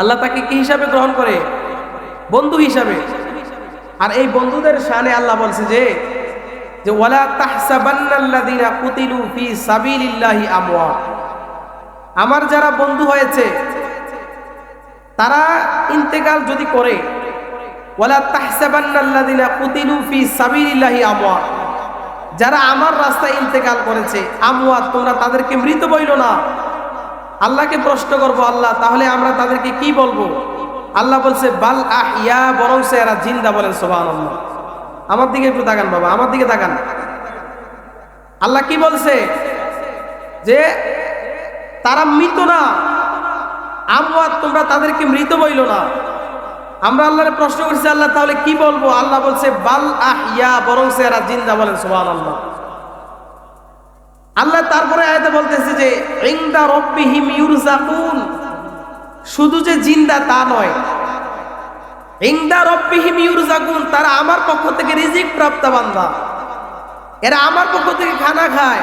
আল্লাহ তাকে কি হিসাবে গ্রহণ করে? বন্ধু হিসাবে। আর এই বন্ধুদের শানে আল্লাহ বলছে যে যে ওয়ালা তাহসাবান্নাল্লাযীনা কুতিলু ফি সাবিলিল্লাহি আমওয়াত আমার যারা বন্ধু হয়েছে, তারা ইন্তেকাল যদি করে, ওয়ালা তাহসাবান্নাল্লাযীনা কুতিলু ফি সাবিলিল্লাহি আমওয়াত যারা আমার রাস্তায় ইন্তেকাল করেছে আমওয়াত তোমরা তাদেরকে মৃত বইল না। আল্লাহকে প্রশ্ন করব, আল্লাহ, তাহলে আমরা তাদেরকে কি বলব? আল্লাহ বলছে, বাল আহ ইয়া বরং সে এরা জিন্দা বলেন সোবান আমার দিকে একটু তাকান বাবা, আমার দিকে তাকান। আল্লাহ কি বলছে? যে তারা মৃত না। আমওয়াত তোমরা তাদেরকে মৃত বইল না। আমরা আল্লাহরে প্রশ্ন করছি, আল্লাহ, তাহলে কি বলব? আল্লাহ বলছে, বাল আহ ইয়া বরং সে এরা জিন্দা বলেন সোবান আল্লাহ আল্লাহ তারপরে আয়াতে বলতেছে যে ইংদা রব্বিহিম ইউরজাকুন। শুধু যে জিন্দা তা নয়। ইংদা রব্বিহিম ইউরজাকুন, তারা আমার পক্ষ থেকে রিজিক প্রাপ্ত বান্দা। এরা আমার পক্ষ থেকে খানা খায়।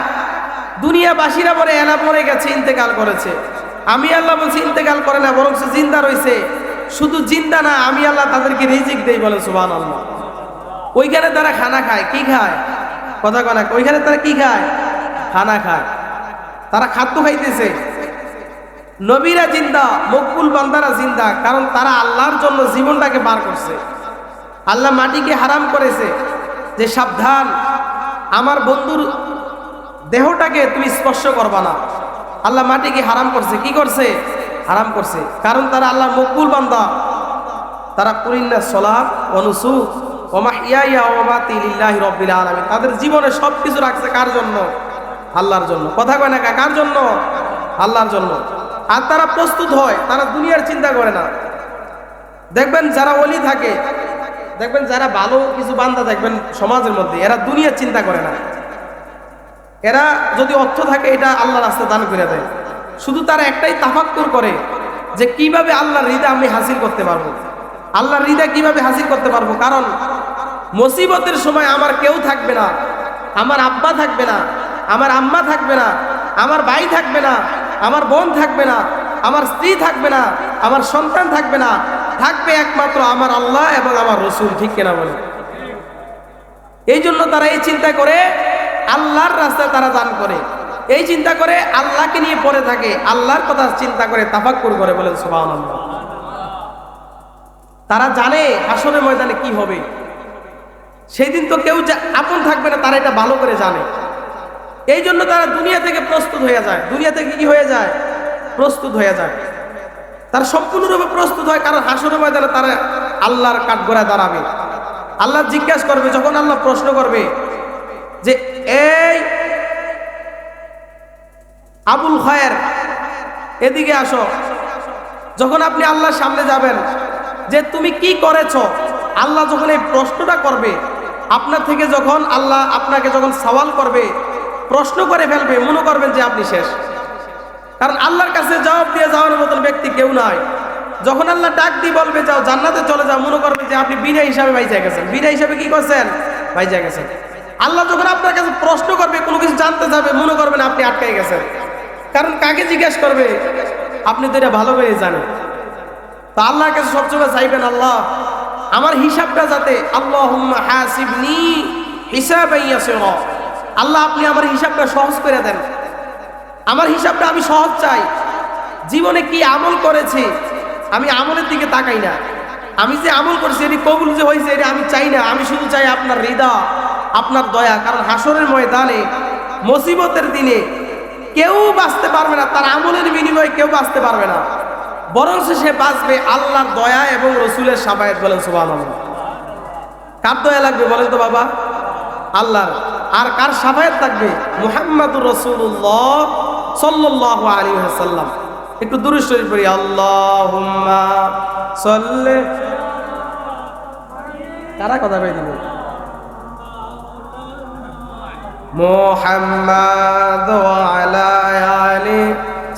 দুনিয়াবাসীরা বলে, এরা মরে গেছে, ইন্তেকাল করেছে। আমি আল্লাহ বলছি, ইন্তেকাল করে না, বরং সে জিন্দা রয়েছে শুধু জিন্দা না, আমি আল্লাহ তাদেরকে রিজিক দেই বলে সুবান আল্লাহ ওইখানে তারা খানা খায়, কি খায়? কথা কনা ওইখানে তারা কি খায়? খানা খায়। তারা খাদ্য খাইতেছে। নবীরা জিন্দা, মকবুল বান্দারা জিন্দা, কারণ তারা আল্লাহর জন্য জীবনটাকে বার করছে। আল্লাহ মাটিকে হারাম করেছে। যে সাবধান, আমার বন্ধুর দেহটাকে তুমি স্পর্শ করবা না। আল্লাহ মাটিকে হারাম করছে। কি করছে? হারাম করছে। কারণ তারা আল্লাহ মকবুল বান্দা। তারা কুরিন্না সলাপ অনুসু ওমা ইয়া ইয়া ওমাতি লিল্লাহি রব্বিল আলামিন। তাদের জীবনে সব কিছু রাখছে কার জন্য? আল্লাহর জন্য। কথা কয় না কার জন্য? আল্লাহর জন্য। আর তারা প্রস্তুত হয়, তারা দুনিয়ার চিন্তা করে না। দেখবেন যারা অলি থাকে, দেখবেন যারা ভালো কিছু বান্দা দেখবেন সমাজের মধ্যে, এরা দুনিয়ার চিন্তা করে না। এরা যদি অর্থ থাকে, এটা আল্লাহ রাস্তা দান করে দেয়। শুধু তারা একটাই তাফাক্কুর করে যে কীভাবে আল্লাহর হৃদয় আমি হাসিল করতে পারব। আল্লাহর হৃদয় কীভাবে হাসিল করতে পারব? কারণ, মুসিবতের সময় আমার কেউ থাকবে না, আমার আব্বা থাকবে না আমার আম্মা থাকবে না, আমার ভাই থাকবে না, আমার বোন থাকবে না, আমার স্ত্রী থাকবে না, আমার সন্তান থাকবে না, থাকবে একমাত্র আমার আল্লাহ এবং আমার রসুল, ঠিক কিনা বলে এই জন্য তারা এই চিন্তা করে আল্লাহর রাস্তায় তারা দান করে। এই চিন্তা করে আল্লাহকে নিয়ে পড়ে থাকে, আল্লাহর কথা চিন্তা করে, তাফাক্কুর করে বলেন, সুবহানাল্লাহ। তারা জানে আসলে ময়দানে কি হবে। সেই দিন তো কেউ আপন থাকবে না, তারা এটা ভালো করে জানে। এই জন্য তারা দুনিয়া থেকে প্রস্তুত হয়ে যায়। দুনিয়া থেকে কি হয়ে যায়? প্রস্তুত হয়ে যায়। তারা সম্পূর্ণরূপে প্রস্তুত হয় কারণ হাসরের ময়দানে তারা আল্লাহর কাঠগড়ায় দাঁড়াবে। আল্লাহ জিজ্ঞাসা করবে, যখন আল্লাহ প্রশ্ন করবে যে, এই আবুল খয়ের, এদিকে আসো। যখন আপনি আল্লাহর সামনে যাবেন যে, তুমি কি করেছ? আল্লাহ যখন এই প্রশ্নটা করবে, আপনার থেকে যখন আল্লাহ আপনাকে যখন সওয়াল করবে প্রশ্ন করে ফেলবে, মনে করবেন যে আপনি শেষ। কারণ আল্লাহর কাছে জবাব দিয়ে যাওয়ার মতন ব্যক্তি কেউ নাই। যখন আল্লাহ ডাক দিয়ে বলবে, যাও জান্নাতে চলে যাও, মনে করবে যে আপনি বিনা হিসাবে বাইজা গেছেন। বিনা হিসাবে কি করছেন? বাইজা গেছেন। আল্লাহ যখন আপনার কাছে প্রশ্ন করবে, কোনো কিছু জানতে যাবে, মনে করবেন আপনি আটকাই গেছেন। কারণ কাকে জিজ্ঞেস করবে? আপনি তো এটা ভালো করে জানেন। তো আল্লাহর কাছে সবসময় চাইবেন আল্লাহ, আমার হিসাবটা যাতে আল্লাহ হাসিবনি হিসাব আল্লাহ আপনি আমার হিসাবটা সহজ করে দেন। আমার হিসাবটা আমি সহজ চাই। জীবনে কি আমল করেছি, আমি আমলের দিকে তাকাই না। আমি যে আমল করেছি, এটি কবুল যে হয়েছে, এটি আমি চাই না। আমি শুধু চাই আপনার হৃদয়, আপনার দয়া। কারণ হাসরের ময়দানে, মুসিবতের দিনে কেউ বাঁচতে পারবে না, তার আমলের বিনিময়ে কেউ বাঁচতে পারবে না। বরং সে বাঁচবে আল্লাহর দয়া এবং রসুলের সাবায়ত বলেন সুবাহ কার দয়া লাগবে বলেন তো বাবা? আল্লাহর। আর কার সাফায়াত থাকবে? মুহাম্মাদুর রসুল্লাহ সাল্লাহ আলী সাল্লাম একটু দূরে শরীফ পড়ি আল্লাহ সাল্লে। কারা কথা পেয়ে দিব মোহাম্মদ আলা আলি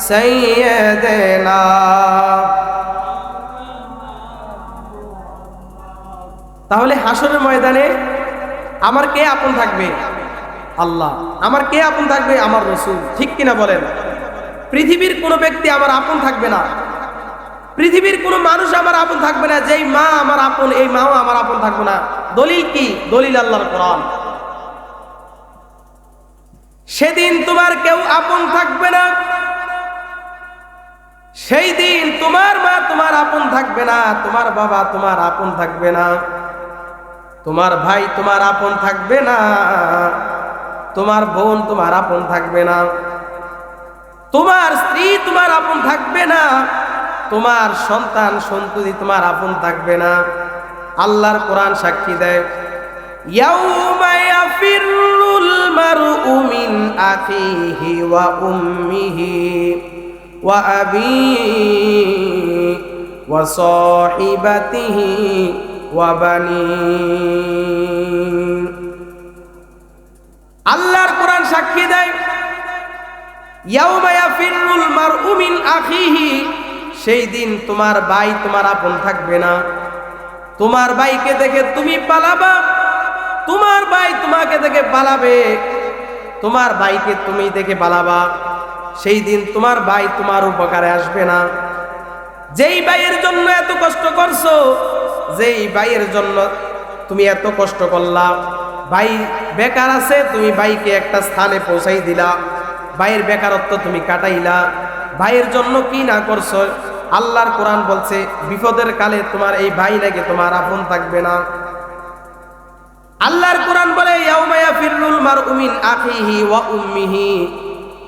সাইয়্যিদিনা। তাহলে হাসরের ময়দানে আমার কে আপন থাকবে? আল্লাহ। আমার কে আপন থাকবে? আমার রসুল। ঠিক কিনা বলেন? পৃথিবীর কোনো ব্যক্তি আমার আপন থাকবে না। পৃথিবীর কোনো মানুষ আমার আপন থাকবে না। যেই মা আমার আপন, এই মাও আমার আপন থাকবে না। দলিল কি? দলিল আল্লাহর কোরআন। সেদিন তোমার কেউ আপন থাকবে না। সেই দিন তোমার মা তোমার আপন থাকবে না। তোমার বাবা তোমার আপন থাকবে না। তোমার ভাই তোমার আপন থাকবে না। তোমার বোন তোমার আপন থাকবে না। তোমার স্ত্রী তোমার আপন থাকবে না। তোমার সন্তান সন্ততি তোমার আপন থাকবে না। আল্লাহর কোরআন সাক্ষী দেয়, ইয়াউমা ওয়া উম্মিহি ওয়া আল্লাহর কোরআন সাক্ষী দেয় সেই দিন তোমার ভাই তোমার আপন থাকবে না। তোমার ভাইকে দেখে তুমি পালাবা, তোমার ভাই তোমাকে দেখে পালাবে, তোমার ভাইকে তুমি দেখে পালাবা। সেই দিন তোমার ভাই তোমার উপকারে আসবে না। যেই ভাইয়ের জন্য এত কষ্ট করছ, যেই ভাইয়ের জন্য তুমি এত কষ্ট করলা। ভাই বেকার আছে, তুমি ভাইকে একটা স্থানে পৌঁছাই দিলা। ভাইয়ের বেকারত্ব তুমি কাটাইলা। ভাইয়ের জন্য কি না করছ? আল্লাহর কোরআন বলছে, বিপদের কালে তোমার এই ভাই নাকি তোমার আপন থাকবে না। আল্লাহর কোরআন বলে ফিররুল মারউমিন আখিহি ওয়া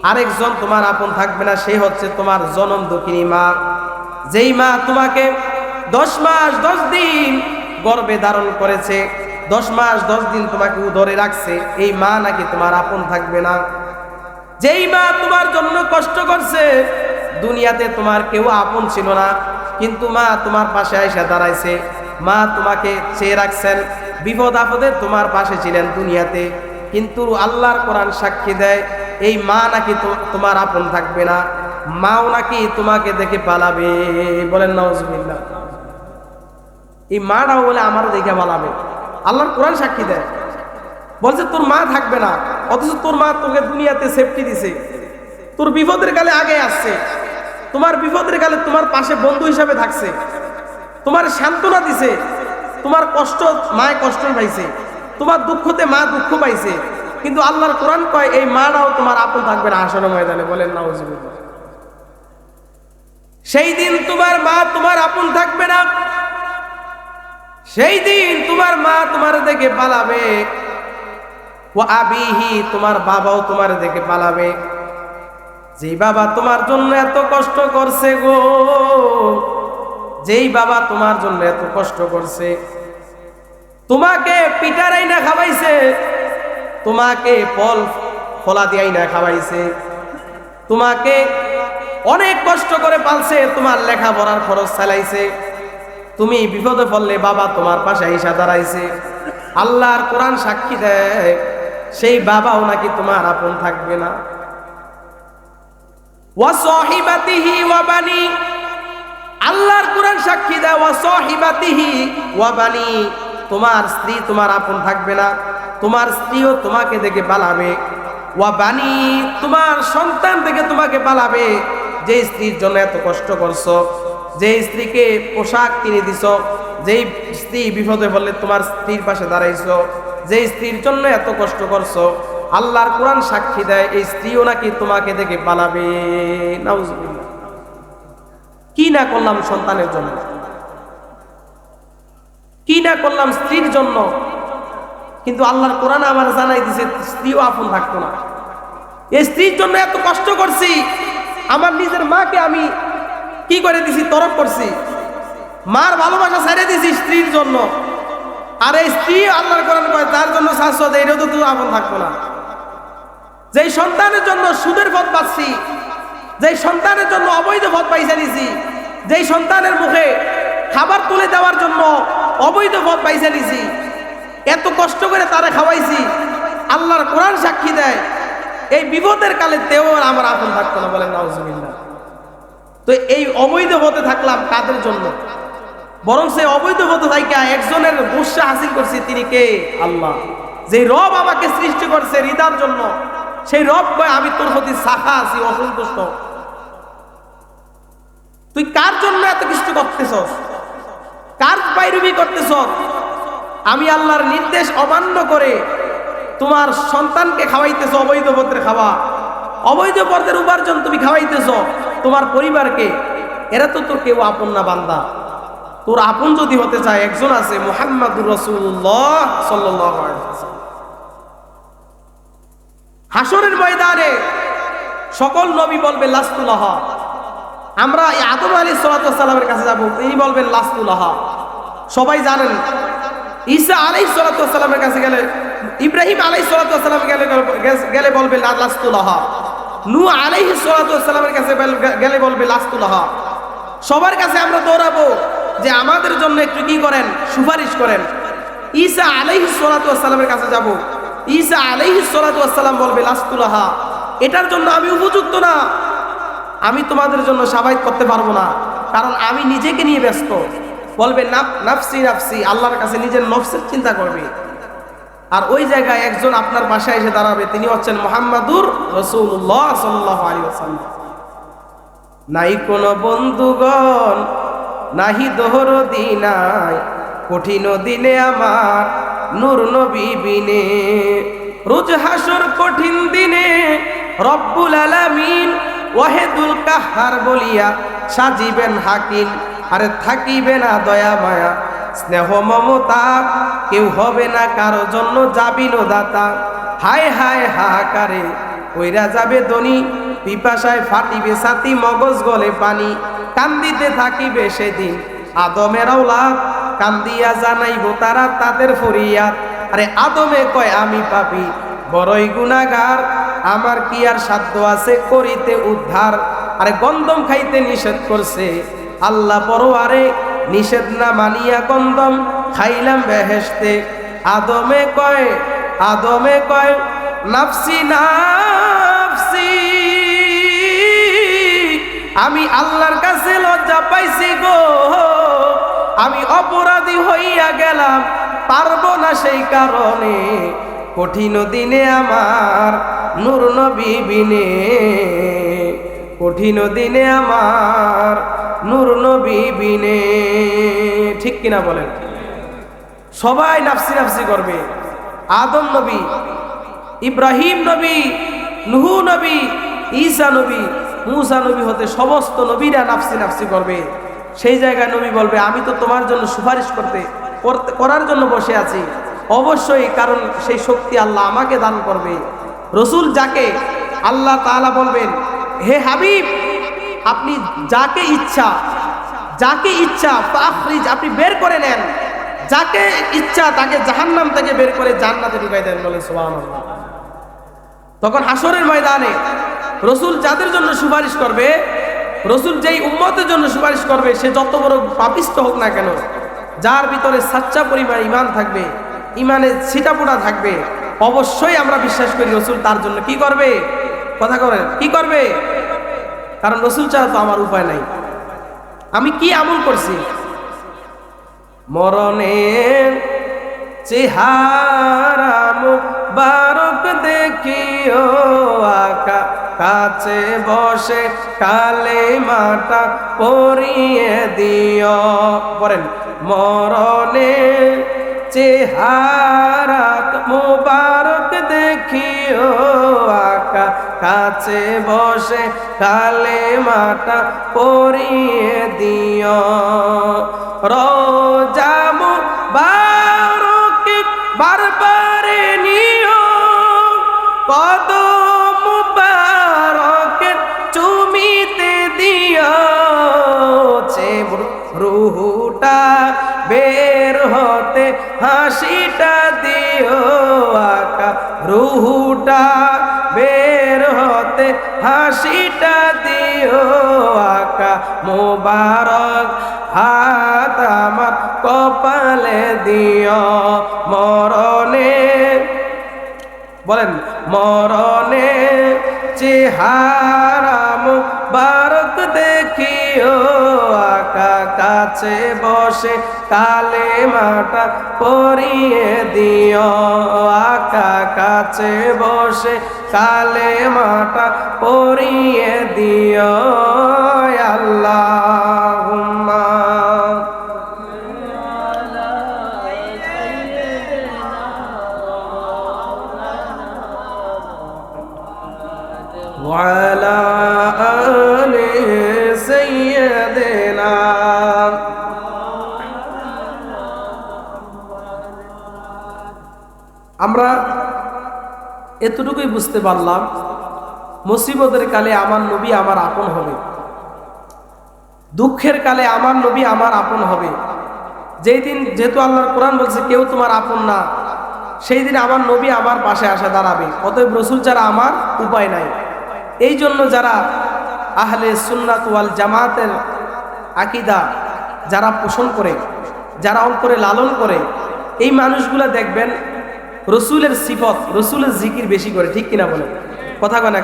আরেকজন তোমার আপন থাকবে না, সে হচ্ছে তোমার জনম দুঃখিনী মা। যেই মা তোমাকে দশ মাস, দশ দিন গর্বে ধারণ করেছে। দশ মাস, দশ দিন তোমাকে উদরে রাখছে, এই মা নাকি তোমার আপন থাকবে না। যেই মা তোমার জন্য কষ্ট করছে, দুনিয়াতে তোমার কেউ আপন ছিল না। কিন্তু মা তোমার পাশে এসে দাঁড়াইছে। মা তোমাকে চেয়ে রাখছেন, বিপদ আপদে তোমার পাশে ছিলেন দুনিয়াতে। কিন্তু আল্লাহর কোরআন সাক্ষী দেয়, এই মা নাকি তোমার আপন থাকবে না। মাও নাকি তোমাকে দেখে পালাবে, বলেন নওয়াজবিল্লাহ এই মাটাও বলে আমারও দেখে পালাবে। আল্লাহর কোরআন সাক্ষী দেয়। বলছে, তোর মা থাকবে না, অথচ তোর মা তোকে দুনিয়াতে সেফটি দিছে। তোর বিপদের কালে আগে আসছে। তোমার বিপদের কালে তোমার পাশে বন্ধু হিসাবে থাকছে। তোমার সান্ত্বনা দিছে। তোমার কষ্ট, মায় কষ্ট পাইছে। তোমার দুঃখতে মা দুঃখ পাইছে। কিন্তু আল্লাহর কোরআন কয়, এই মাটাও তোমার আপন থাকবে না। আসলে ময়দানে বলেন না সেই দিন তোমার মা তোমার আপন থাকবে না। সেই দিন তোমার মা তোমার দেখে পালাবে। ও আবিহি তোমার বাবাও তোমার দেখে পালাবে। যেই বাবা তোমার জন্য এত কষ্ট করছে গো, যেই বাবা তোমার জন্য এত কষ্ট করছে। তোমাকে পিটারাই না খাওয়াইছে, তোমাকে ফল ফলা দিয়াই না খাওয়াইছে। তোমাকে অনেক কষ্ট করে পালছে, তোমার লেখাপড়ার খরচ চালাইছে। তুমি বিপদে পড়লে বাবা তোমার পাশে এসে দাঁড়াইছে। আল্লাহর কোরআন সাক্ষী দেয়, সেই বাবাও নাকি তোমার আপন থাকবে না। আল্লাহর কোরআন সাক্ষী দেয় ওয়াসহিবাতিহি ওয়াবানি তোমার স্ত্রী তোমার আপন থাকবে না, তোমার স্ত্রীও তোমাকে দেখে পালাবে। ওয়াবানি তোমার সন্তান থেকে তোমাকে পালাবে, যে স্ত্রীর জন্য এত কষ্ট করছ। যে স্ত্রীকে পোশাক কিনে দিছ, যেই স্ত্রী বিপদে পড়লে তোমার স্ত্রীর পাশে দাঁড়াইছো, যে স্ত্রীর জন্য এত কষ্ট করছ, আল্লাহর কোরআন সাক্ষী দেয়, এই স্ত্রীও নাকি তোমাকে দেখে পালাবে। কি না করলাম সন্তানের জন্য? কি না করলাম স্ত্রীর জন্য? কিন্তু আল্লাহর কোরআন আমার জানাই দিছে, স্ত্রীও আপন থাকতো না। এই স্ত্রীর জন্য এত কষ্ট করছি, আমার নিজের মাকে আমি কি করে দিছি? তরফ করছি। মার ভালোবাসা ছেড়ে দিছি স্ত্রীর জন্য। আর এই স্ত্রী আল্লাহর কোরআন কয়, তার জন্য শাশ্বত এইটাও তো তুই আপন থাকব না। যেই সন্তানের জন্য সুদের পথ পাচ্ছি, যেই সন্তানের জন্য অবৈধ পথ পাইছে নিছি, যেই সন্তানের মুখে খাবার তুলে দেওয়ার জন্য অবৈধ পথ পাইছে নিছি, এত কষ্ট করে তারা খাওয়াইছি, আল্লাহর কোরআন সাক্ষী দেয়, এই বিপদের কালে তেও আমার আপন থাকতো না বলেন নাউজুবিল্লাহ। তো এই অবৈধ পথে থাকলাম কাদের জন্য? বরং সে অবৈধ পথে থাইকা একজনের গুসা হাসিল করছে তিনি কে? আল্লাহ। যে রব আমাকে সৃষ্টি করছে হৃদার জন্য, সেই রব কয়, আমি তোর প্রতি শাখা আছি, অসন্তুষ্ট। তুই কার জন্য এত কিছু করতেছস? কার বাইরুবি করতেছ আমি আল্লাহর নির্দেশ অমান্য করে তোমার সন্তানকে খাওয়াইতেছ অবৈধ পত্রে খাওয়া অবৈধ পথের উপার্জন তুমি খাওয়াইতেছ। তোমার পরিবারকে, এরা তো তোর কেউ আপন না বান্দা। তোর আপন যদি হতে চায়, একজন আছে মোহাম্মদুর রসুল্লাহ সাল্লাহ হাসরের ময়দানে সকল নবী বলবে লাস্তুল্লাহ আমরা আদম আলী সালাতামের কাছে যাব, তিনি বলবেন লাস্তুল্লাহ সবাই জানেন, ঈসা আলাই সালাতামের কাছে গেলে, ইব্রাহিম আলাই সালাতাম গেলে গেলে বলবে লাস্তুল্লাহ নু আলাই সালাতামের কাছে গেলে বলবে লাস্তুল্লাহ সবার কাছে আমরা দৌড়াবো যে আমাদের জন্য একটু কি করেন? সুপারিশ করেন। ঈসা আলাইহি সালাতামের কাছে যাব। ঈসা আলাইহি সালাতাম বলবে লাস্তুলাহা এটার জন্য আমি উপযুক্ত না। আমি তোমাদের জন্য সাবাইত করতে পারব না। কারণ আমি নিজেকে নিয়ে ব্যস্ত। বলবে নাফসি নাফসি আল্লাহর কাছে নিজের নফসের চিন্তা করবে। আর ওই জায়গায় একজন আপনার বাসায় এসে দাঁড়াবে, তিনি হচ্ছেন মোহাম্মদুর রসুল্লাহ সাল্লাহ নাই কোনো বন্ধুগণ, নাহি দোহর দিনাই, কঠিন দিনে আমার নূর নবী বিনে। রোজ হাসর কঠিন দিনে রব্বুল আলামিন ওয়াহেদুল কাহার বলিয়া সাজিবেন হাকিম, আরে থাকিবে না দয়া মায়া। স্নেহ মমতা, কেউ হবে না কারও জন্য যাবিন দাতা হায় হায় হাহাকারে কইরা যাবে দনি পিপাসায় ফাটিবে সাথী মগজ গলে পানি। কান্দিতে থাকিবে সেদিন আদমের লাভ কান্দিয়া জানাইব তারা তাদের ফরিয়াদ। আরে আদমে কয়, আমি পাপি, বড়ই গুনাগার আমার কি আর সাধ্য আছে করিতে উদ্ধার? আরে গন্দম খাইতে নিষেধ করছে আল্লাহ পরোয়ারে নিষেধ না মানিয়া গন্দম খাইলাম বেহেস্তে আদমে কয় আদমে কয়, নাফসি নাফসি। আমি আল্লাহর কাছে লজ্জা পাইছি গো। আমি অপরাধী হইয়া গেলাম, পারব না সেই কারণে। কঠিন দিনে আমার নূর নবী বিনে। কঠিন দিনে আমার নূর নবী বিনে। ঠিক কিনা বলেন? সবাই নাফসি নাফসি করবে। আদম নবী, ইব্রাহিম নবী, নুহু নবী, ঈসা নবী, মুসা নবী হতে সমস্ত নবীরা নাফসি নাফসি করবে। সেই জায়গায় নবী বলবে, আমি তো তোমার জন্য সুপারিশ করতে করার জন্য বসে আছি। অবশ্যই, কারণ সেই শক্তি আল্লাহ আমাকে দান করবে। রসুল যাকে আল্লাহ তাআলা বলবেন, হে হাবিব আপনি যাকে ইচ্ছা যাকে ইচ্ছা আপনি বের করে নেন। যাকে ইচ্ছা তাকে জাহান্নাম থেকে বের করে জান্নাতে ঢুকাই দেন বলে সুবহানাল্লাহ। তখন হাসরের ময়দানে রসুল যাদের জন্য সুপারিশ করবে, রসুল যেই উম্মতের জন্য সুপারিশ করবে, সে যত বড় পাপিষ্ট হোক না কেন, যার ভিতরে সাচ্চা পরিমাণ ইমান থাকবে ইমানে ছিটাপোটা থাকবে, অবশ্যই আমরা বিশ্বাস করি রসুল তার জন্য কি করবে? কথা করেন কি করবে? কারণ রসুল ছাড়া তো আমার উপায় নাই। আমি কি আমল করছি? মরণের চেহারা মুবারক দেখিও, আকা কাছে বসে কালে মাটা পরিয়ে দিও। বলেন, মরণের চেহারা মুবারক দেখিও, আকা কাছে বসে কালে মাটা পরিয়ে দিও। রোজামু বারকে বারবারে নিও। কদম চুমিতে চে রুহুটা বের হতে হাসিটা দিও। আকা রুহুটা বের হতে হাসিটা দিও আকা মোবারক, হাত আমার কপালে দিও মরণে। বলেন, মরণে চেহারা মুবারক দেখিও আকা কাছে বসে কালে মাটা পরিয়ে দিও, আকা কাছে বসে কালে মাটা পরিয়ে দিও আল্লাহ وعلى آل سيدنا আমরা এতটুকুই বুঝতে পারলাম, মুসিবতের কালে আমার নবী আমার আপন হবে। দুঃখের কালে আমার নবী আমার আপন হবে। যেই দিন যেহেতু আল্লাহর কোরআন বলছে, কেউ তোমার আপন না, সেই দিন আমার নবী আমার পাশে আসা দাঁড়াবে। অতএব রসুল ছাড়া আমার উপায় নাই। এই জন্য যারা আহলে সুন্নাত ওয়াল জামাতের আকিদা যারা পোষণ করে, যারা অন্তরে লালন করে, এই মানুষগুলা দেখবেন রসুলের সিফত, রসুলের জিকির বেশি করে, ঠিক কিনা বলে কথা কয় না?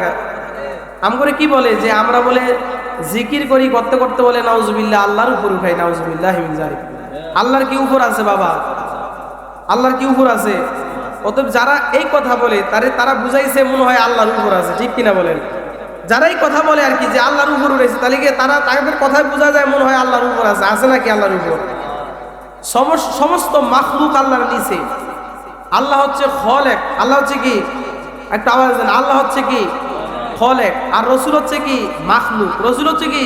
আম করে কি বলে যে, আমরা বলে জিকির করি, করতে করতে বলে, নাউজুবিল্লাহ, আল্লাহর উপর উঠাই, নাউজুবিল্লাহ। আল্লাহর কি উপর আছে বাবা? আল্লাহর কি উপর আছে? অতএব যারা এই কথা বলে, তারে, তারা বুঝাইছে মনে হয় আল্লাহর উপর আছে, ঠিক কিনা বলেন? যারা এই কথা বলে আর কি, যে আল্লাহর উপর উঠেছে তাহলে কি তারা তাদের কথায় বোঝা যায় মনে হয় আল্লাহর উপর আছে আছে নাকি আল্লাহর উপর? সমস- সমস্ত মাখলুক আল্লাহর নিচে। আল্লাহ হচ্ছে খলেক। আল্লাহ হচ্ছে কি? একটা আওয়াজ দেন, আল্লাহ হচ্ছে কি? খলেক। আর রসুল হচ্ছে কি? মাখলুক। রসুল হচ্ছে কি?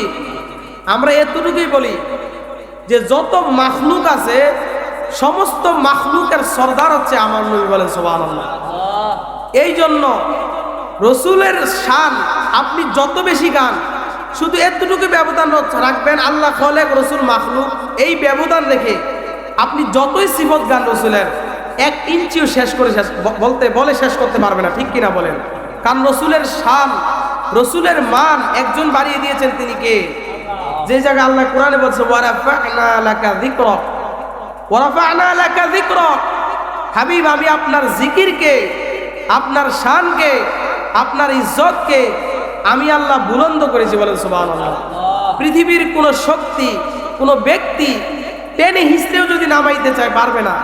আমরা এতটুকুই বলি যে যত মাখলুক আছে, সমস্ত মাখলুকের সর্দার হচ্ছে আমার নবী বলেন সোবাহ এই জন্য রসুলের শান আপনি যত বেশি গান শুধু এতটুকু ব্যবধান রাখবেন, আল্লাহ খলেক, রসুল মাখলুক। এই ব্যবধান রেখে আপনি যতই সিফত গান রসুলের এক ইঞ্চিও শেষ করে শেষ বলতে বলে শেষ করতে পারবে না, ঠিক কিনা বলেন? কারণ রসুলের শান, রসুলের মান একজন বাড়িয়ে দিয়েছেন তিনি কে? যে জায়গায় আল্লাহ কোরআনে বলছে হাবিব, আমি আপনার জিকিরকে, আপনার শানকে, আপনার ইজ্জতকে আমি আল্লাহ বুলন্দ করেছি বলেন, সুবহানাল্লাহ। পৃথিবীর কোনো শক্তি, কোনো ব্যক্তি টেনে হিসড়েও যদি নামাইতে চায়, পারবে না।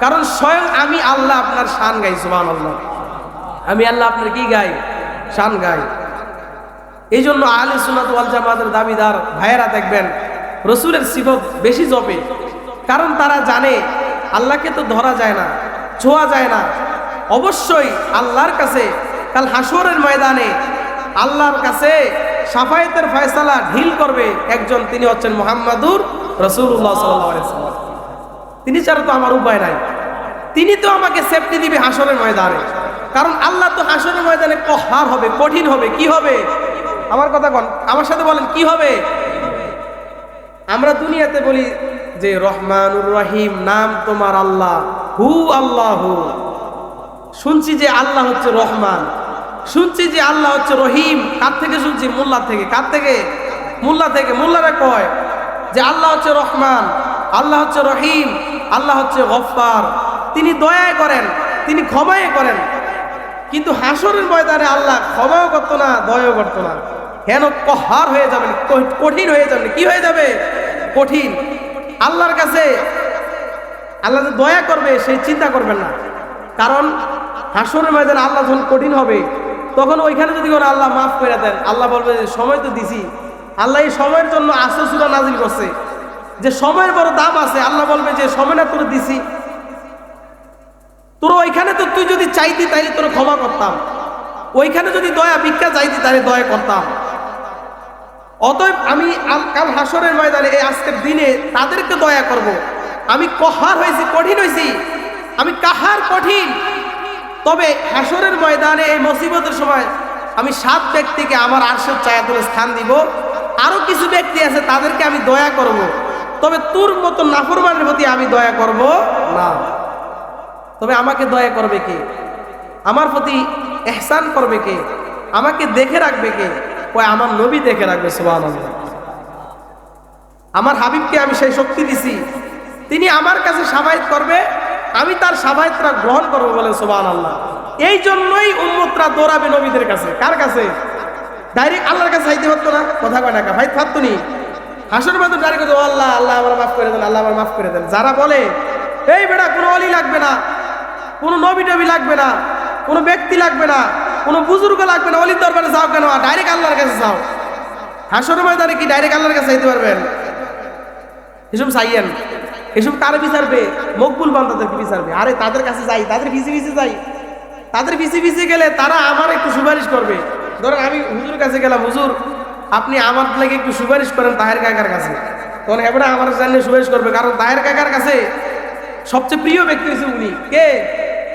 কারণ স্বয়ং আমি আল্লাহ আপনার শান গাই সুবহানাল্লাহ। আমি আল্লাহ আপনার কি গাই? শান গাই। এই জন্য আলে সুনাত ওয়াল জামাতের দাবিদার ভাইয়েরা দেখবেন রসুলের সিফত বেশি জপে। কারণ তারা জানে আল্লাহকে তো ধরা যায় না ছোঁয়া যায় না। অবশ্যই আল্লাহর কাছে কাল হাসরের ময়দানে আল্লাহর কাছে সাফায়েতের ফয়সালা ঢিল করবে একজন তিনি হচ্ছেন মোহাম্মদুর রসুল্লাহ সাল্লাম তিনি ছাড়া তো আমার উপায় নাই। তিনি তো আমাকে সেফটি দিবে হাসনের ময়দানে। কারণ আল্লাহ তো হাসনের ময়দানে কহার হবে, কঠিন হবে, কি হবে? আমার কথা কন আমার সাথে বলেন, কি হবে? আমরা দুনিয়াতে বলি যে, রহমানুর রহিম, নাম তোমার আল্লাহ, হু আল্লাহ। হু শুনছি যে আল্লাহ হচ্ছে রহমান। শুনছি যে আল্লাহ হচ্ছে রহিম। কার থেকে শুনছি? মোল্লা থেকে। কার থেকে? মোল্লা থেকে। মোল্লারা কয় যে, আল্লাহ হচ্ছে রহমান, আল্লাহ হচ্ছে রহিম। আল্লাহ হচ্ছে গফফার। তিনি দয়ায় করেন, তিনি ক্ষমায় করেন। কিন্তু হাসরের ময়দানে আল্লাহ ক্ষমাও করতো না, দয়াও করতো না। কেন? কহার হয়ে যাবেন কঠিন হয়ে যাবেন। কি হয়ে যাবে? কঠিন। আল্লাহর কাছে আল্লাহ যে দয়া করবে, সেই চিন্তা করবেন না। কারণ হাসরের ময়দানে আল্লাহ যখন কঠিন হবে, তখন ওইখানে যদি কোনো আল্লাহ মাফ করে দেন, আল্লাহ বলবে সময় তো দিছি। আল্লাহ এই সময়ের জন্য আসুসুরা নাজিল করছে। যে সময়ের বড় দাম আছে, আল্লাহ বলবে যে সময় না তোর দিছি। তোর ওইখানে তো তুই যদি চাইতি তাইলে তোর ক্ষমা করতাম। ওইখানে যদি দয়া ভিক্ষা চাইতি তাহলে দয়া করতাম। অতএব আমি কাল হাসরের ময়দানে এই আজকের দিনে তাদেরকে দয়া করব। আমি কহার হয়েছি, কঠিন হয়েছি। আমি কাহার কঠিন? তবে হাসরের ময়দানে এই মুসিবতের সময় আমি সাত ব্যক্তিকে আমার আরশের চায়াতুলে স্থান দিব। আরও কিছু ব্যক্তি আছে তাদেরকে আমি দয়া করব। তবে তোর মতো নাফরমানের প্রতি আমি দয়া করব না। তবে আমাকে দয়া করবে কে? আমার প্রতি এহসান করবে কে? আমাকে দেখে রাখবে কে? ওই আমার নবী দেখে রাখবে সুবাহ আমার হাবিবকে আমি সেই শক্তি দিছি। তিনি আমার কাছে সাবায়ত করবে আমি তার সাবায়তরা গ্রহণ করব বলে সোবান আল্লাহ এই জন্যই উম্মতরা দৌড়াবে নবীদের কাছে। কার কাছে? ডাইরেক্ট আল্লাহর কাছে চাইতে পারতো না। কথা কয় না ভাই থাকতো নি। হাসর মাত্র ডাইরেক্ট ও আল্লাহ আল্লাহ আমার মাফ করে দেন, আল্লাহ আমার মাফ করে দেন। যারা বলে, এই বেটা, কোনো অলি লাগবে না, কোনো নবী টবি লাগবে না, কোনো ব্যক্তি লাগবে না, কোনো বুজুর্গ লাগবে না, অলির দরবারে যাও কেন? ডাইরেক্ট আল্লাহর কাছে যাও। হাসর ময়দানে কি ডাইরেক্ট আল্লাহর কাছে যাইতে পারবেন? এসব চাইয়েন এসব কারে বিচারবে? মকবুল বান্দাদেরকে বিচারবে। আরে, তাদের কাছে যাই, তাদের পিছে পিছে যাই। তাদের পিছে পিছে গেলে তারা আমার একটু সুপারিশ করবে। ধরেন আমি হুজুর কাছে গেলাম, হুজুর আপনি আমার লাগে একটু সুপারিশ করেন তাহের কাকার কাছে। তখন এবারে আমার জানলে সুপারিশ করবে, কারণ তাহের কাকার কাছে সবচেয়ে প্রিয় ব্যক্তি হচ্ছে উনি। কে?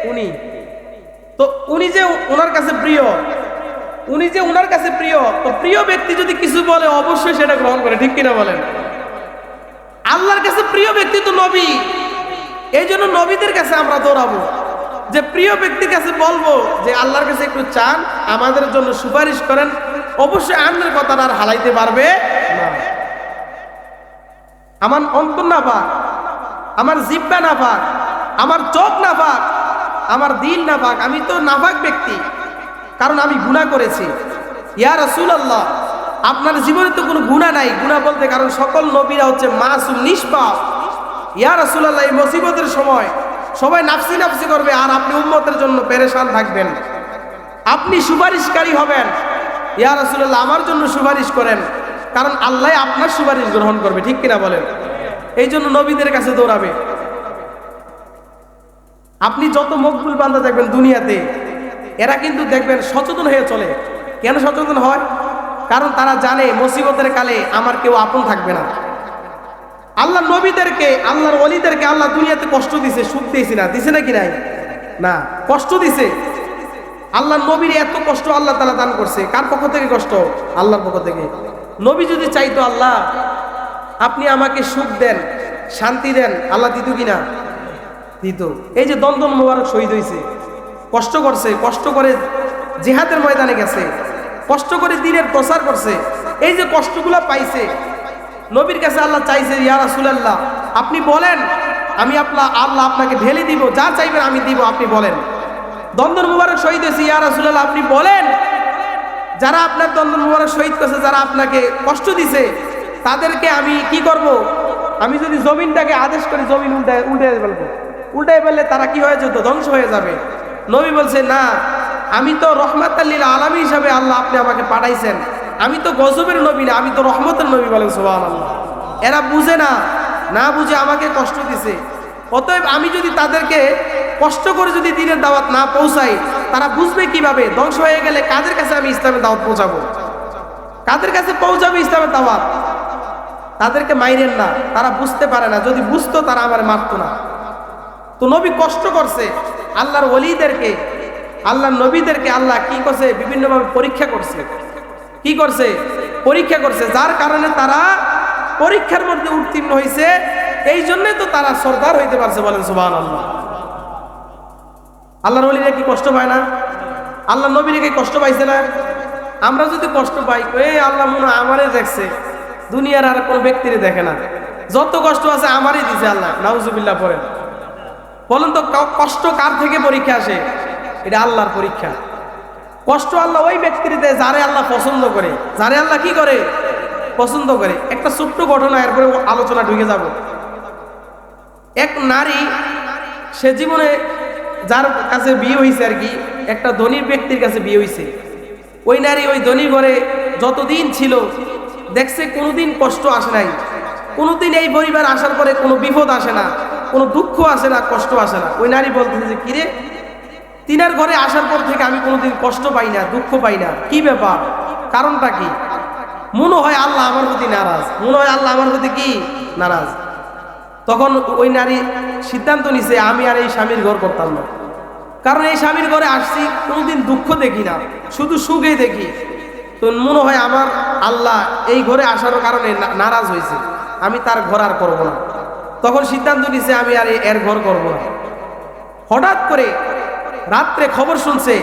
উনি। তো উনি যে ওনার কাছে প্রিয়, উনি যে ওনার কাছে প্রিয়, তো প্রিয় ব্যক্তি যদি কিছু বলে, অবশ্যই সেটা গ্রহণ করে, ঠিক কিনা বলেন? আল্লাহর কাছে প্রিয় ব্যক্তি তো নবী। এই জন্য নবীদের কাছে আমরা দৌড়াবো। যে প্রিয় ব্যক্তির কাছে বলব যে, আল্লাহর কাছে একটু চান, আমাদের জন্য সুপারিশ করেন অবশ্যই আন্নের কথাটা আর হালাইতে পারবে আমার অন্তর না পাক, আমার জিব্বা না পাক, আমার চোখ না পাক, আমার দিল না পাক, আমি তো নাপাক ব্যক্তি, কারণ আমি গুণা করেছি। ইয়া রসুল আল্লাহ আপনার জীবনে তো কোনো গুণা নাই। গুণা বলতে কারণ সকল নবীরা হচ্ছে মাসুম, নিষ্পাপ। ইয়া রসুল আল্লাহ এই মুসিবতের সময় সবাই নাফসি নাফসি করবে আর আপনি উম্মতের জন্য পেরেশান থাকবেন। আপনি সুপারিশকারী হবেন। ইয়া রসুল্লাহ আমার জন্য সুপারিশ করেন। কারণ আল্লাহ আপনার সুপারিশ গ্রহণ করবে, ঠিক কিনা বলেন? এই জন্য নবীদের কাছে দৌড়াবে। আপনি যত মকবুল বান্দা দেখবেন দুনিয়াতে, এরা কিন্তু দেখবেন সচেতন হয়ে চলে। কেন সচেতন হয়? কারণ তারা জানে মুসিবতের কালে আমার কেউ আপন থাকবে না। আল্লাহ নবীদেরকে, আল্লাহর অলিদেরকে আল্লাহ দুনিয়াতে কষ্ট দিছে সুখ দিয়েছি না? দিছে নাকি নাই? না, কষ্ট দিছে। আল্লাহ নবীর এত কষ্ট আল্লাহ তালা দান করছে। কার পক্ষ থেকে কষ্ট? আল্লাহর পক্ষ থেকে। নবী যদি চাইতো, আল্লাহ, আপনি আমাকে সুখ দেন, শান্তি দেন, আল্লাহ দিত কিনা? দিত। এই যে দন্দন মোবারক শহীদ হয়েছে কষ্ট করছে, কষ্ট করে জেহাদের ময়দানে গেছে। কষ্ট করে দিনের প্রচার করছে। এই যে কষ্টগুলো পাইছে, নবীর কাছে আল্লাহ চাইছে, ইয়া রাসূলুল্লাহ, আপনি বলেন, আমি আপনার আল্লাহ আপনাকে ঢেলে দিব, যা চাইবেন আমি দিব, আপনি বলেন। দ্বন্দ্ব মুবারক শহীদ হয়েছে। ইয়া রাসূলুল্লাহ, আপনি বলেন, যারা আপনার দ্বন্দ্ব মুবারক শহীদ করছে, যারা আপনাকে কষ্ট দিছে, তাদেরকে আমি কি করব? আমি যদি জমিনটাকে আদেশ করি, জমিন উল্টায় উল্টে ফেলব। উল্টায় ফেললে তারা কি হয়ে যেত ধ্বংস হয়ে যাবে। নবী বলছে, না, আমি তো রহমাত আল্লীল আলমী হিসাবে আল্লাহ আপনি আমাকে পাঠাইছেন। আমি তো গজবের নবী না, আমি তো রহমতের নবী বলেন সোহান আল্লাহ এরা বুঝে না না বুঝে আমাকে কষ্ট দিছে। অতএব আমি যদি তাদেরকে কষ্ট করে যদি দিনের দাওয়াত না পৌঁছাই তারা বুঝবে কীভাবে? ধ্বংস হয়ে গেলে কাদের কাছে আমি ইসলামের দাওয়াত পৌঁছাবো? কাদের কাছে পৌঁছাবে ইসলামের দাওয়াত? তাদেরকে মাইরেন না, তারা বুঝতে পারে না। যদি বুঝতো, তারা আমার মারতো না। তো নবী কষ্ট করছে। আল্লাহর ওলিদেরকে, আল্লাহর নবীদেরকে আল্লাহ কি করছে? বিভিন্নভাবে পরীক্ষা করছে। কি করছে? পরীক্ষা করছে। যার কারণে তারা পরীক্ষার মধ্যে উত্তীর্ণ হয়েছে এই জন্যই তো তারা সর্দার হইতে পারছে বলেন সুবাহ আল্লাহ আল্লাহর ওলিরা কি কষ্ট পায় না? আল্লাহ নবীরা কি কষ্ট পাইছে না? আমরা যদি কষ্ট পাই এ আল্লাহ মনে আমারই দেখছে। দুনিয়ার আর কোনো ব্যক্তির দেখে না। যত কষ্ট আছে আমারই দিছে আল্লাহ। নাউজুবিল্লাহ পড়েন। বলেন তো কষ্ট কার থেকে পরীক্ষা আসে? এটা আল্লাহর পরীক্ষা। কষ্ট আল্লাহ ওই ব্যক্তির দেয় যারে আল্লাহ পছন্দ করে। যারে আল্লাহ কি করে? পছন্দ করে। একটা ছোট্ট ঘটনা, এরপরে আলোচনা ঢুকে যাব। এক নারী, সে জীবনে যার কাছে বিয়ে হয়েছে আর কি, একটা ধনীর ব্যক্তির কাছে বিয়ে হয়েছে ওই নারী ওই ধনী ঘরে যতদিন ছিল, দেখছে কোনোদিন কষ্ট আসে নাই। কোনোদিন এই পরিবার আসার পরে কোনো বিপদ আসে না, কোনো দুঃখ আসে না, কষ্ট আসে না। ওই নারী বলতেছে যে, কিরে, তিনার ঘরে আসার পর থেকে আমি কোনোদিন কষ্ট পাই না, দুঃখ পাই না। কি ব্যাপার? কারণটা কি? মনে হয় আল্লাহ আমার প্রতি নারাজ। মনে হয় আল্লাহ আমার প্রতি কি? নারাজ। তখন ওই নারী সিদ্ধান্ত নিছে, আমি আর এই স্বামীর ঘর করতাম না। কারণ এই স্বামীর ঘরে আসছি, কোনোদিন দুঃখ দেখি না, শুধু সুখে দেখি। তো মনে হয় আমার আল্লাহ এই ঘরে আসার কারণে নারাজ হয়েছে। আমি তার ঘর আর করব না। তখন সিদ্ধান্ত নিছে, আমি আর এর ঘর করব না। হঠাৎ করে রাত্রে খবর শুনছে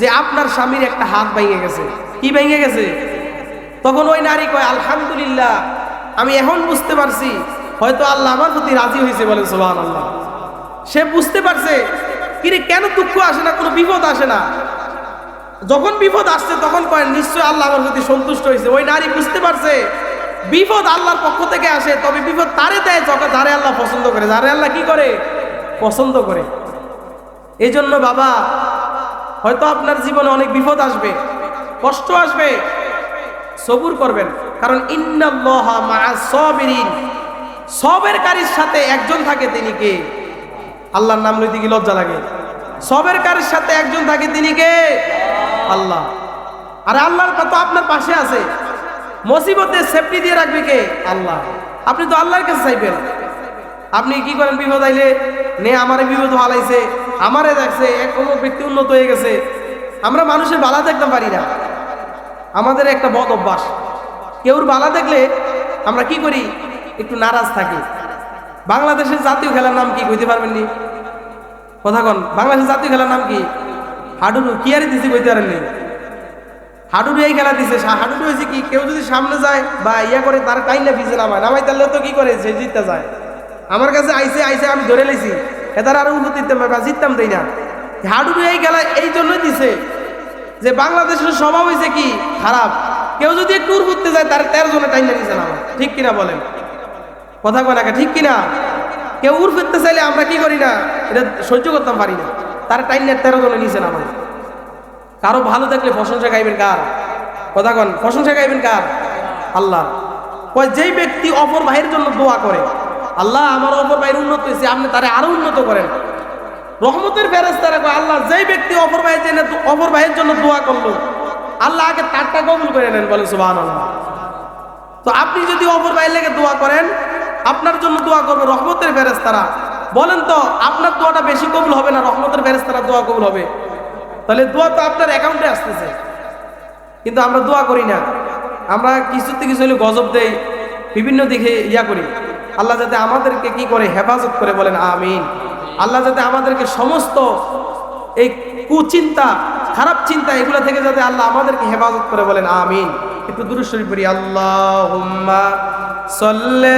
যে আপনার স্বামীর একটা হাত ভেঙে গেছে। কি ভেঙে গেছে? তখন ওই নারী কয়, আলহামদুলিল্লাহ, আমি এখন বুঝতে পারছি হয়তো আল্লাহ আমার প্রতি রাজি হয়েছে বলে সোহান আল্লাহ সে বুঝতে পারছে, কিরে, কেন দুঃখ আসে না, কোনো বিপদ আসে না? যখন বিপদ আসছে, তখন কয়, নিশ্চয় আল্লাহ আমার প্রতি সন্তুষ্ট হয়েছে। ওই নারী বুঝতে পারছে, বিপদ আল্লাহর পক্ষ থেকে আসে, তবে বিপদ তারে দেয় যখন যারে আল্লাহ পছন্দ করে। যারে আল্লাহ কি করে? পছন্দ করে। এই জন্য বাবা, হয়তো আপনার জীবনে অনেক বিপদ আসবে, কষ্ট আসবে, সবুর করবেন। কারণ ইন্নাল্লাহা মা'আস সাবিরিন। সবেরকারীর সাথে একজন থাকে তিনি কে? আল্লাহর নাম লইতে কি লজ্জা লাগে? সবেরকারীর সাথে একজন থাকে তিনি কে? আল্লাহ। আর আল্লাহর তো আপনার পাশে আছে। মুসিবতে সেফটি দিয়ে রাখবে কে? আল্লাহ। আপনি তো আল্লাহর কাছে চাইবেন। আপনি কি করেন বিপদ আইলে? নে, আমারে বিপদ হালাইছে, আমারে দেখছে, এক অমুক ব্যক্তি উন্নত হয়ে গেছে। আমরা মানুষের বালা দেখতে পারি না। আমাদের একটা বদ অভ্যাস। কেউর বালা দেখলে আমরা কি করি? একটু নারাজ থাকি। বাংলাদেশের জাতীয় খেলার নাম কি কইতে পারবেন নি? কথা কন, বাংলাদেশের জাতীয় খেলার নাম কি? হাডুডু, কি আরে দিছি কইতে পারেননি হাডুডু এই খেলা দিছে হাডুডু হয়েছে কি, কেউ যদি সামনে যায় বা ইয়া করে তার না ভিজে নামায়। নামাই তাহলে তো কি করে সে জিততে যায়? আমার কাছে আইসে আইসে আমি ধরে লাইছি এটার আরও উন্নতি দিতাম বা জিততাম দেই না। হাডুডু এই খেলা এই জন্যই দিছে যে বাংলাদেশের স্বভাব হয়েছে কি? খারাপ। কেউ যদি একটু উড়তে যায়, তার তেরো জনে টাইম না নিছে ঠিক কিনা বলেন? কথা কয় ঠিক কিনা? কেউ উড় ফিরতে চাইলে আমরা কি করি না? এটা সহ্য করতাম পারি না। তার টাইম নেট তেরো জনে নিচে নামায় কারও ভালো দেখলে প্রশংসা গাইবেন কার? কথা কন, প্রশংসা গাইবেন কার? আল্লাহ। কয়, যেই ব্যক্তি অপর ভাইয়ের জন্য দোয়া করে, আল্লাহ আমার অপর ভাইয়ের উন্নত হয়েছে, আপনি তারা আরও উন্নত করেন। রহমতের ফেরেস তারা কয়, আল্লাহ, যেই ব্যক্তি অপর ভাইয়ের জন্য অপর ভাইয়ের জন্য দোয়া করল, আল্লাহ আগে তারটা কবুল করে নেন, বলে সুবাহ তো আপনি যদি অপর ভাইয়ের লেগে দোয়া করেন আপনার জন্য দোয়া করবে রহমতের ফেরেস তারা বলেন তো, আপনার দোয়াটা বেশি কবুল হবে না রহমতের ফেরেস তারা দোয়া কবুল হবে? তাহলে দোয়া তো আপনার অ্যাকাউন্টে আসতেছে। কিন্তু আমরা দোয়া করি না। আমরা কিছুতে কিছু হলে গজব দেই, বিভিন্ন দিকে ইয়া করি। আল্লাহ যাতে আমাদেরকে কি করে হেফাজত করে বলেন, আমিন। আল্লাহ যাতে আমাদেরকে সমস্ত এই কুচিন্তা, খারাপ চিন্তা এগুলো থেকে যাতে আল্লাহ আমাদেরকে হেফাজত করে বলেন, আমিন। একটু দূর শরীফ পড়ি আল্লাহ সাল্লে